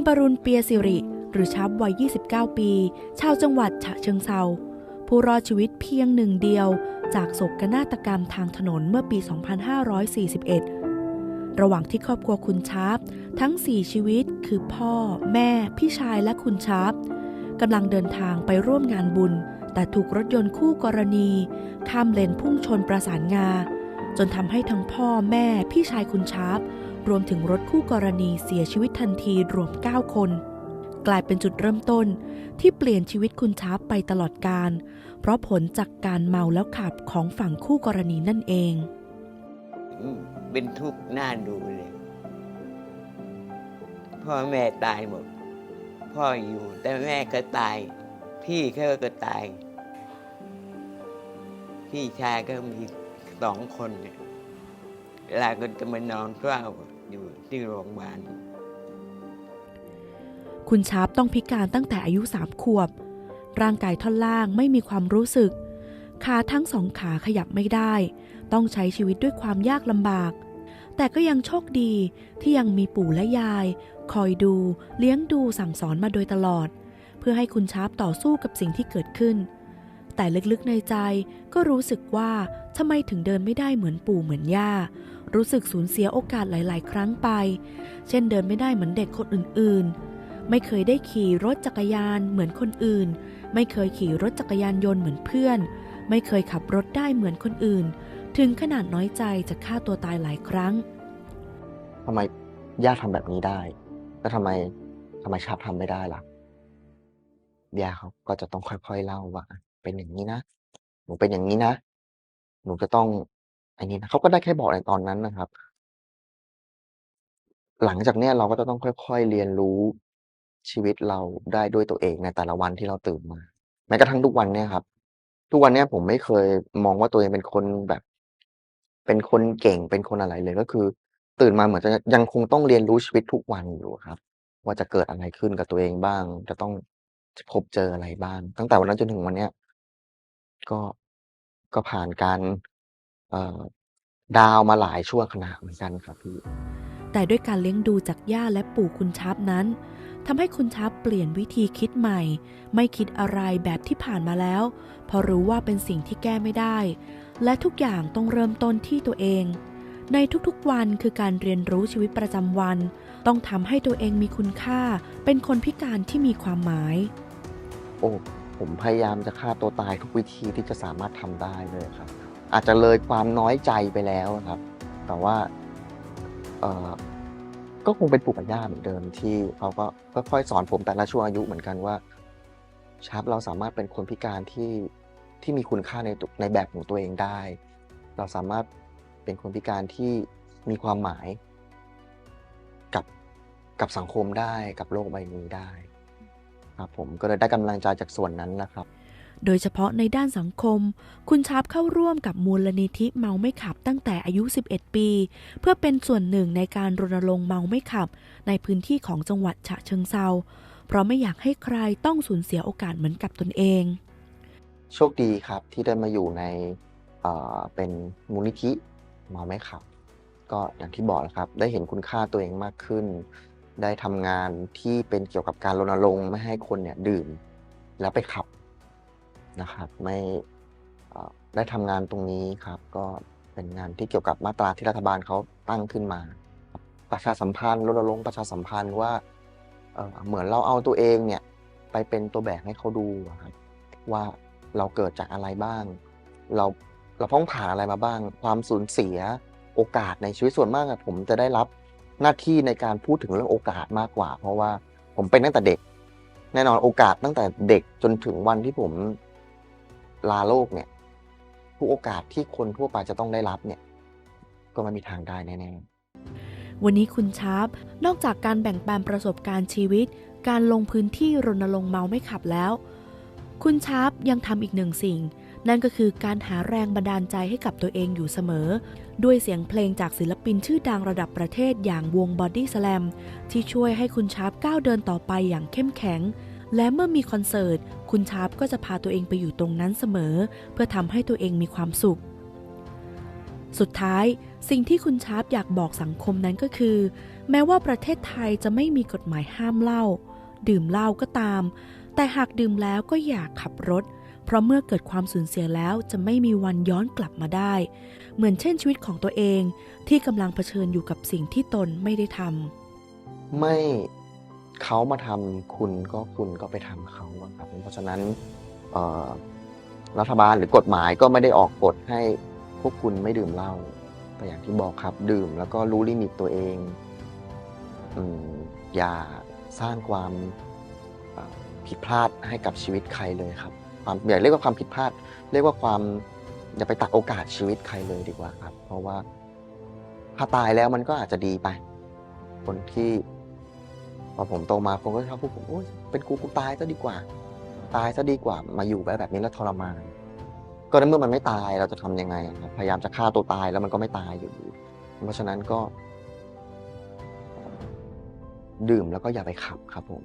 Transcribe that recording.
คุณปรุณเปียสิริ หรือชับวัย 29 ปี ชาวจังหวัดฉะเชิงเซาผู้รอดชีวิตเพียงหนึ่งเดียว จากโศกนาฏกรรมทางถนนเมื่อปี 2541 ระหว่างที่ครอบครัวคุณชาร์ปทั้ง 4 ชีวิตคือพ่อ แม่ พี่ชายและคุณชาร์ปกำลังเดินทางไปร่วมงานบุญ แต่ถูกรถยนต์คู่กรณี ข้ามเลนพุ่งชนประสานงา จนทำให้ทั้งพ่อแม่พี่ชายคุณชาร์ป รวมถึงรถคู่กรณีเสียชีวิตทันทีรวม 9 คน กลายเป็นจุดเริ่มต้นที่เปลี่ยนชีวิตคุณช้าไปตลอดการ เพราะผลจากการเมาแล้วขับของฝั่งคู่กรณีนั่นเอง เป็นทุกข์น่าดูเลย พ่อแม่ตายหมด พ่ออยู่แต่แม่ก็ตาย พี่เขาก็ตาย พี่ชายก็มีสองคนเนี่ยเวลาก็จะมานอนเฝ้า อยู่ที่โรงพยาบาลคุณชาร์ปต้องพิการตั้งแต่อายุสามขวบ ร่างกายท่อนล่างไม่มีความรู้สึก ขาทั้งสองขาขยับไม่ได้ ต้องใช้ชีวิตด้วยความยากลำบาก แต่ก็ยังโชคดีที่ยังมีปู่และยาย คอยดูเลี้ยงดูสั่งสอนมาโดยตลอด เพื่อให้คุณชาร์ปต่อสู้กับสิ่งที่เกิดขึ้น แต่ลึกๆในใจก็รู้สึกว่าทำไมถึงเดินไม่ได้เหมือนปู่เหมือนย่า รู้สึกสูญเสียโอกาสหลาย ๆ ครั้งไป เช่นเดินไม่ได้เหมือนเด็กคนอื่น ๆ ไม่เคยได้ขี่รถจักรยานเหมือนคนอื่น ไม่เคยขี่รถจักรยานยนต์เหมือนเพื่อน ไม่เคยขับรถได้เหมือนคนอื่น ถึงขนาดน้อยใจจะฆ่าตัวตายหลายครั้งทำไมย่าทำแบบนี้ได้ แล้วทำไมทำไมชาบทำไม่ได้ล่ะย่าเขาก็จะต้องค่อย ๆ เล่าว่า เป็นอย่างนี้นะ หนูเป็นอย่างนี้นะ หนูจะต้อง อ้นี่นะ เขาก็ได้แค่บอกในตอนนั้นนะครับ หลังจากเนี้ยเราก็จะต้องค่อย ๆ เรียนรู้ชีวิตเราได้ด้วยตัวเองในแต่ละวันที่เราตื่นมา แม้กระทั่งทุกวันเนี่ยครับ ทุกวันเนี้ยผมไม่เคยมองว่าตัวเองเป็นคนแบบ เป็นคนเก่ง เป็นคนอะไรเลย ก็คือตื่นมาเหมือนจะยังคงต้องเรียนรู้ชีวิตทุกวันอยู่ครับ ว่าจะเกิดอะไรขึ้นกับตัวเองบ้าง จะต้องพบเจออะไรบ้าง ตั้งแต่วันนั้นจนถึงวันเนี้ย ก็ ก็ผ่านการ เอ่อ ดาวน์มาหลายช่วงขณะเหมือนกันครับพี่ แต่ด้วยการเลี้ยงดูจากย่าและปู่คุณชาร์ปนั้นทำให้คุณชาร์ปเปลี่ยนวิธีคิดใหม่ ไม่คิดอะไรแบบที่ผ่านมาแล้ว เพราะรู้ว่าเป็นสิ่งที่แก้ไม่ได้ และทุกอย่างต้องเริ่มต้นที่ตัวเอง ในทุกๆวันคือการเรียนรู้ชีวิตประจำวัน ต้องทำให้ตัวเองมีคุณค่า เป็นคนพิการที่มีความหมาย โอ้ ผมพยายามจะฆ่าตัวตายทุกวิธีที่จะสามารถทำได้เลยครับ อาจจะเลยความน้อยใจไปแล้วครับ แต่ว่าก็คงเป็นปู่กับย่าเหมือนเดิมที่เขาก็ค่อยๆสอนผมแต่ละช่วงอายุเหมือนกันว่าชาร์ปเราสามารถเป็นคนพิการที่ที่มีคุณค่าในในแบบของตัวเองได้ เราสามารถเป็นคนพิการที่มีความหมายกับกับสังคมได้กับโลกใบนี้ได้ ครับผมก็เลยได้กำลังใจจากส่วนนั้นนะครับ โดยเฉพาะในด้านสังคม คุณชาร์ปเข้าร่วมกับมูลนิธิเมาไม่ขับตั้งแต่อายุ 11 ปี เพื่อเป็นส่วนหนึ่งในการรณรงค์เมาไม่ขับ ในพื้นที่ของจังหวัดฉะเชิงเซา เพราะไม่อยากให้ใครต้องสูญเสียโอกาสเหมือนกับตนเอง โชคดีครับที่ได้มาอยู่ในเเป็นมูลนิธิเมาไม่ขับ ก็อย่างที่บอกแล้วครับ ได้เห็นคุณค่าตัวเองมากขึ้น ได้ทำงานที่เป็นเกี่ยวกับการรณรงค์ไม่ให้คนเนี่ยดื่ม แล้วไปขับ นะครับ ไม่เอ่อได้ทำงานตรงนี้ครับ ก็เป็นงานที่เกี่ยวกับมาตราที่รัฐบาลเขาตั้งขึ้นมา ประชาสัมพันธ์รณรงค์ประชาสัมพันธ์ว่าเอ่อเหมือนเราเอาตัวเองเนี่ยไปเป็นตัวแบบให้เขาดูอะครับว่าเราเกิดจากอะไรบ้าง เราเราพ้องผ่านอะไรมาบ้าง ความสูญเสียโอกาสในชีวิตส่วนมากอะผมจะได้รับหน้าที่ในการพูดถึงเรื่องโอกาสมากกว่า เพราะว่าผมเป็นตั้งแต่เด็ก แน่นอนโอกาสตั้งแต่เด็กจนถึงวันที่ผม ลาโลกเนี่ยทุกโอกาสที่คนทั่วไปจะต้องได้รับเนี่ยก็ไม่มีทางได้แน่ๆวันนี้คุณชาร์ปนอกจากการแบ่งปันประสบการณ์ชีวิต การลงพื้นที่รณรงค์เมาไม่ขับแล้ว คุณชาร์ปยังทำอีกหนึ่งสิ่ง นั่นก็คือการหาแรงบันดาลใจให้กับตัวเองอยู่เสมอ ด้วยเสียงเพลงจากศิลปินชื่อดังระดับประเทศอย่างวง Body Slam ที่ช่วยให้คุณชาร์ปก้าวเดินต่อไปอย่างเข้มแข็งและเมื่อมีคอนเสิร์ต คุณชาร์ปก็จะพาตัวเองไปอยู่ตรงนั้นเสมอ เพื่อทำให้ตัวเองมีความสุข สุดท้ายสิ่งที่คุณชาร์ปอยากบอกสังคมนั้นก็คือ แม้ว่าประเทศไทยจะไม่มีกฎหมายห้ามเหล้าดื่มเหล้าก็ตาม แต่หากดื่มแล้วก็อย่าขับรถ เพราะเมื่อเกิดความสูญเสียแล้วจะไม่มีวันย้อนกลับมาได้ เหมือนเช่นชีวิตของตัวเองที่กำลังเผชิญอยู่กับสิ่งที่ตนไม่ได้ทำไม่ เขามาทำคุณก็คุณก็ไปทำเขาครับเพราะฉะนั้นรัฐบาลหรือกฎหมายก็ไม่ได้ออกกฎให้พวกคุณไม่ดื่มเหล้าแต่อย่างที่บอกครับดื่มแล้วก็รู้ลิมิตตัวเองอย่าสร้างความผิดพลาดให้กับชีวิตใครเลยครับความอย่าเรียกว่าความผิดพลาด เรียกว่าความอย่าไปตัดโอกาสชีวิตใครเลยดีกว่าครับ เพราะว่าถ้าตายแล้วมันก็อาจจะดีไป คนที่ พอผมโตมาคนก็ชอบพูดผมโอ้ยเป็นกูกูตายซะดีกว่า ตายซะดีกว่า มาอยู่แบบแบบนี้แล้วทรมาน ก็ในเมื่อมันไม่ตายเราจะทำยังไงครับพยายามจะฆ่าตัวตายแล้วมันก็ไม่ตายอยู่ เพราะฉะนั้นก็ ดื่มแล้วก็อย่าไปขับครับผม